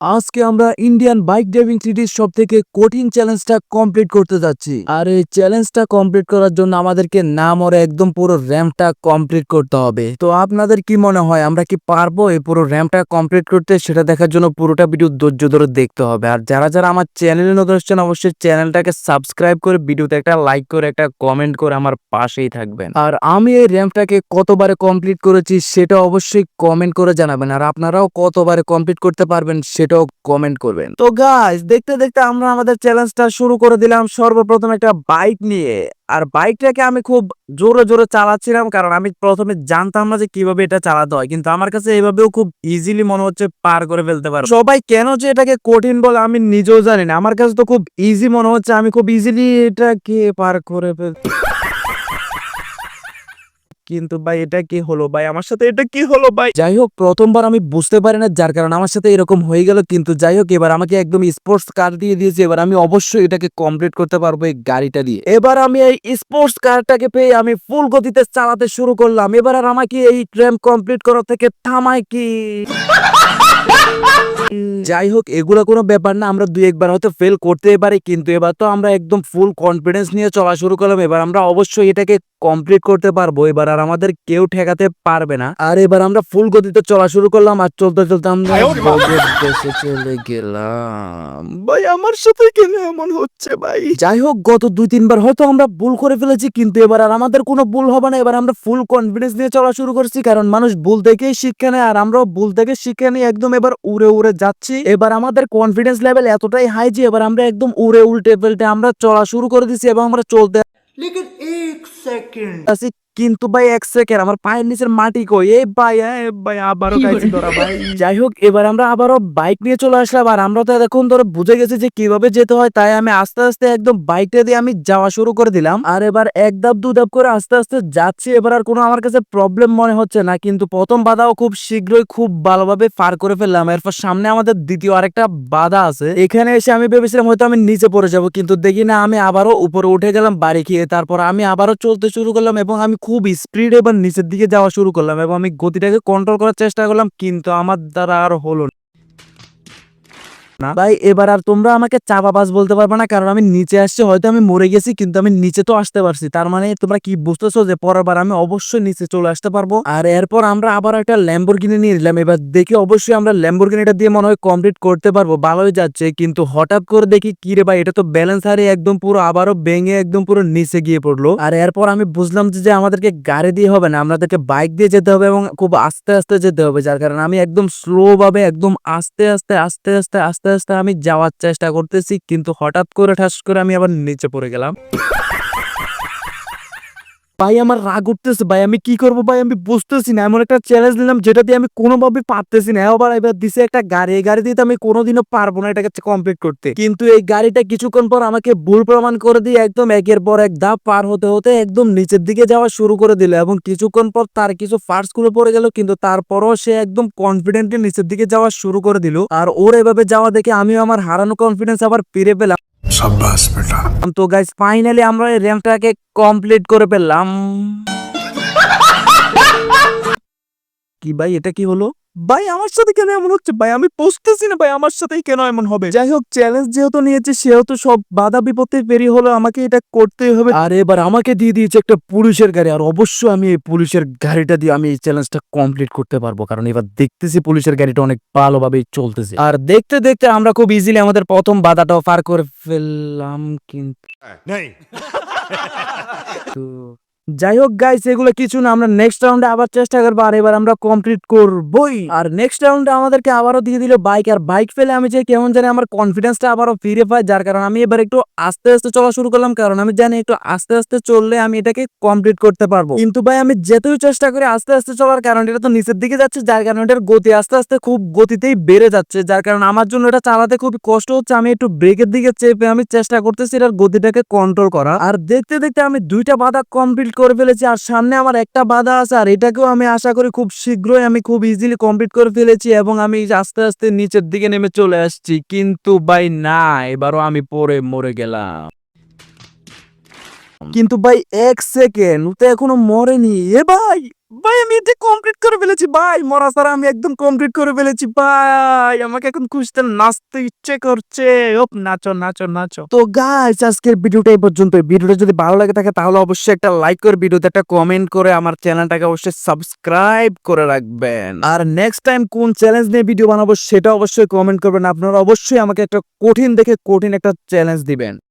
আজকে আমরা Indian bike driving series সব থেকে কঠিন চ্যালেঞ্জটা কমপ্লিট করতে যাচ্ছি। আর এই চ্যালেঞ্জটা কমপ্লিট করার জন্য আমাদেরকে না মরে একদম পুরো র্যাম্পটা কমপ্লিট করতে হবে। তো আপনাদের কি মনে হয়, আমরা কি পারব এই পুরো র্যাম্পটা কমপ্লিট করতে? সেটা দেখার জন্য পুরোটা ভিডিও ধৈর্য ধরে দেখতে হবে। আর যারা যারা আমার চ্যানেলে নতুন আসছেন অবশ্যই চ্যানেলটাকে সাবস্ক্রাইব করে ভিডিওতে একটা লাইক করে, একটা কমেন্ট করে আমার পাশেই থাকবেন। আর আমি এই র্যাম্পটাকে কতবারে কমপ্লিট করেছি, সেটা অবশ্যই কমেন্ট করে জানাবেন। আর আপনারাও কতবারে কমপ্লিট করতে পারবেন সেটাও কমেন্ট করবেন। তো গাইস দেখতে দেখতে আমরা আমাদের চ্যালেঞ্জটা শুরু করে দিলাম। সর্বপ্রথম একটা বাইক নিয়ে। আর বাইকটাকে আমি খুব জোরে জোরে চালাচ্ছিলাম কারণ আমি প্রথমে জানতাম না যে কীভাবে এটা চালাতে হয়। কিন্তু আমার কাছে এভাবেও খুব ইজিলি মনে হচ্ছে পার করে ফেলতে পারো সবাই কেন যে এটাকে কঠিন বলে আমি নিজেও জানি না। আমার কাছে তো খুব ইজি মনে হচ্ছে। আমি খুব ইজিলি এটাকে পার করে ফেলতে কিন্তু ভাই এটা কি হলো? ভাই আমার সাথে এটা কি হলো ভাই? যাই হোক প্রথমবার আমি বুঝতে পারি না যার কারণে আমার সাথে এরকম হয়ে গেল কিন্তু যাই হোক এবার আমাকে একদম স্পোর্টস কার দিয়ে দিয়েছে এবার আমি অবশ্যই এটাকে কমপ্লিট করতে পারব এই গাড়িটা দিয়ে। এবার আমি এই স্পোর্টস কারটাকে পেয়ে আমি ফুল গতিতে চালাতে শুরু করলাম। এবার আর আমাকে এই ট্রেম কমপ্লিট করা থেকে থামায় কি? যাই হোক এগুলো কোনো ব্যাপার না আমরা দুই একবার হয়তো ফেল করতেই পারি কিন্তু এবার তো আমরা একদম ফুল কনফিডেন্স নিয়ে চলা শুরু করলাম এবার আমরা অবশ্যই এটাকে কমপ্লিট করতে পারব এবার আর আমাদের কেউ ঠেকাতে পারবে না। আর এবার আমরা ফুল গতিতে চলা শুরু করলাম আর চলতে চলতে আমরা দেশে চলে গেলাম। ভাই আমার সাথে কেন এমন হচ্ছে ভাই? যাই হোক গত দুই তিনবার হয়তো আমরা ভুল করে ফেলেছি কিন্তু এবার আর আমাদের কোনো ভুল হবে না এবার আমরা ফুল কনফিডেন্স নিয়ে চলা শুরু করছি কারণ মানুষ ভুল থেকেই শিক্ষা নেয় আর আমরাও ভুল থেকে শিক্ষা নিয়ে একদম এবার উড়ে উড়ে যাচ্ছি এবার আমাদের কনফিডেন্স লেভেল এতটাই হাই যে এবার আমরা একদম উড়ে উল্টে ফেলতে আমরা চলা শুরু করে দিচ্ছি এবং আমরা চলতে সেকেন্ড। কিন্তু ভাই এক সেকেন্ড আমার পায়ের নিচের মাটি কই? এ ভাই এ ভাই আবারও খাইছি ধরা ভাই। যাই হোক এবার আমরা আবারও বাইক নিয়ে চলে আসলাম আর আমরা তো এখন ধরে বুঝে গেছি যে কীভাবে যেতে হয় তাই আমি আস্তে আস্তে একদম বাইকটা দিয়ে আমি যাওয়া শুরু করে দিলাম। আর এবার এক ধাপ দু ধাপ করে আস্তে আস্তে যাচ্ছি। এবার আর কোনো আমার কাছে প্রবলেম মনে হচ্ছে না কিন্তু প্রথম বাধাও খুব শীঘ্রই খুব ভালোভাবে পার করে ফেললাম। এরপর সামনে আমাদের দ্বিতীয় আরেকটা বাধা আছে। এখানে এসে আমি ভেবেছিলাম হয়তো আমি নিচে পড়ে যাব কিন্তু দেখি না আমি আবারও উপরে উঠে গেলাম বাড়ি খেয়ে তারপর আমি আবারও চলতে শুরু করলাম এবং আমি খুব স্পিড এবার নিচের দিকে যাওয়া শুরু করলাম এবং আমি গতিটাকে কন্ট্রোল করার চেষ্টা করলাম, কিন্তু আমার দ্বারা আর হলো না। না। ভাই, এবার আর তোমরা আমাকে চাপাবাজ বলতে পারবে না, কারণ আমি নিচে আসছি, হয়তো আমি মরে গেছি, কিন্তু আমি নিচে তো আসতে পারছি। তার মানে তোমরা কি বুঝতেছো যে পরের বার আমি অবশ্যই নিচে চলে আসতে পারব? আর এরপর আমরা আবার একটা ল্যাম্বরগিনি নিয়ে নিলাম। এবার দেখি অবশ্যই আমরা ল্যাম্বরগিনিটা দিয়ে মনে হয় কমপ্লিট করতে পারব, ভালোই যাচ্ছে। কিন্তু হঠাৎ করে দেখি, কি রে ভাই, এটা তো ব্যালেন্স হারিয়ে একদম পুরো, আবারও ভেঙে একদম পুরো নিচে গিয়ে পড়ল। আর এরপর আমি বুঝলাম যে আমাদেরকে গাড়ি দিয়ে হবে না, আমাদেরকে বাইক দিয়ে যেতে হবে এবং খুব আস্তে আস্তে যেতে হবে। যার কারণে আমি একদম স্লো ভাবে একদম আস্তে আস্তে আস্তে আস্তে আস্তে আস্তে আস্তে আমি যাওয়ার চেষ্টা করতেছি, কিন্তু হঠাৎ করে, ঠাস করে আমি আবার নিচে পড়ে গেলাম। ভাই, আমার রাগ উঠতেছে ভাই, আমি কি করব ভাই? আমি বুঝতেছি না, এমন একটা চ্যালেঞ্জ নিলাম যেটা দিয়ে আমি কোনোভাবে পারতেছি না। এবার এবার দিছে একটা গাড়ি, এই গাড়ি দিয়ে তো আমি কোনোদিনও পারব না এটাকে কমপ্লিট করতে। কিন্তু এই গাড়িটা কিছুক্ষণ পর আমাকে ভুল প্রমাণ করে দিয়ে একদম একের পর এক ধাপ পার হতে হতে একদম নিচের দিকে যাওয়া শুরু করে দিল এবং কিছুক্ষণ পর তার কিছু ফার্স্টগুলো পড়ে গেল, কিন্তু তারপরও সে একদম কনফিডেন্টলি নিচের দিকে যাওয়া শুরু করে দিল। আর ওর এভাবে যাওয়া দেখে আমিও আমার হারানো কনফিডেন্স আবার ফিরে পেলাম। সাব্বাস, বেটা। তো গাইস ফাইনালি আমরা এই র্যাম্পটাকে কমপ্লিট করে ফেললাম। কি ভাই, এটা কি হলো? ভাই আমার সাথে কেন এমন হচ্ছে? ভাই আমি বুঝতেছি না ভাই আমার সাথেই কেন এমন হবে? যাই হোক চ্যালেঞ্জ যেহেতু নিয়েছে সেহেতু সব বাধা বিপত্তি পেরিয়ে হলো আমাকে এটা করতেই হবে। আর এবার আমাকে দিয়ে দিয়েছে একটা পুলিশের গাড়ি আর অবশ্যই আমি এই পুলিশের গাড়িটা দিয়ে আমি এই চ্যালেঞ্জটা কমপ্লিট করতে পারব কারণ এবার দেখতেছি পুলিশের গাড়িটা অনেক ভালোভাবেই চলতেছে। আর দেখতে দেখতে আমরা খুব ইজিলি আমাদের প্রথম বাধাটাও পার করে ফেললাম কিন্তু যাই হোক গাইস এগুলো কিছু না, আমরা নেক্সট রাউন্ডে আবার চেষ্টা করব, আর এবার আমরা কমপ্লিট করবই। আর নেক্সট রাউন্ডে আমাদেরকে আবারও দিয়ে দিল বাইক আর বাইক ফেলে আমি যে কেমন জানি আমার কনফিডেন্সটা আবারও ফিরে পাই যার কারণে আমি এবার একটু আস্তে আস্তে চলা শুরু করলাম, কারণ আমি জানি একটু আস্তে আস্তে চললে আমি এটাকে কমপ্লিট করতে পারব। কিন্তু ভাই, আমি যেতেও চেষ্টা করি আস্তে আস্তে চলার, কারণ এটা তো নিচের দিকে যাচ্ছে, যার কারণে এটার গতি আস্তে আস্তে খুব গতিতেই বেড়ে যাচ্ছে, যার কারণে আমার জন্য এটা চালাতে খুব কষ্ট হচ্ছে, আমি একটু ব্রেকের দিকে চেপে আমি চেষ্টা করতেছি এটার গতিটাকে কন্ট্রোল করা। আর দেখতে দেখতে আমি দুইটা বাধা কমপ্লিট করে ফেলেছি, আর সামনে আমার একটা বাধা আছে, আর এটাকেও আমি আশা করি খুব শীঘ্রই আমি খুব ইজিলি কমপ্লিট করে ফেলেছি এবং আমি আস্তে আস্তে নিচের দিকে নেমে চলে আসছি। কিন্তু ভাই, না, এবারও আমি পরে মরে গেলাম। কিন্তু ভাই, এক সেকেন্ড ও তো এখনও মরেনি। এ ভাই! ভাই, আমি এটা কমপ্লিট করে ফেলেছি। ভাই, মরা সারা আমি একদম কমপ্লিট করে ফেলেছি। ভাই, আমাকে এখন খুঁজতে নাচতে ইচ্ছে করছে। ওপ নাচো নাচো নাচো। তো গাইস আজকের ভিডিওটা এই পর্যন্ত ভিডিওটা যদি ভালো লাগে থাকে, তাহলে অবশ্যই একটা লাইক করে ভিডিওতে একটা কমেন্ট করে আমার চ্যানেলটাকে অবশ্যই সাবস্ক্রাইব করে রাখবেন। আর নেক্সট টাইম কোন চ্যালেঞ্জ নিয়ে ভিডিও বানাবো, সেটা অবশ্যই কমেন্ট করবেন। আপনারা অবশ্যই আমাকে একটা কঠিন দেখে কঠিন একটা চ্যালেঞ্জ দিবেন।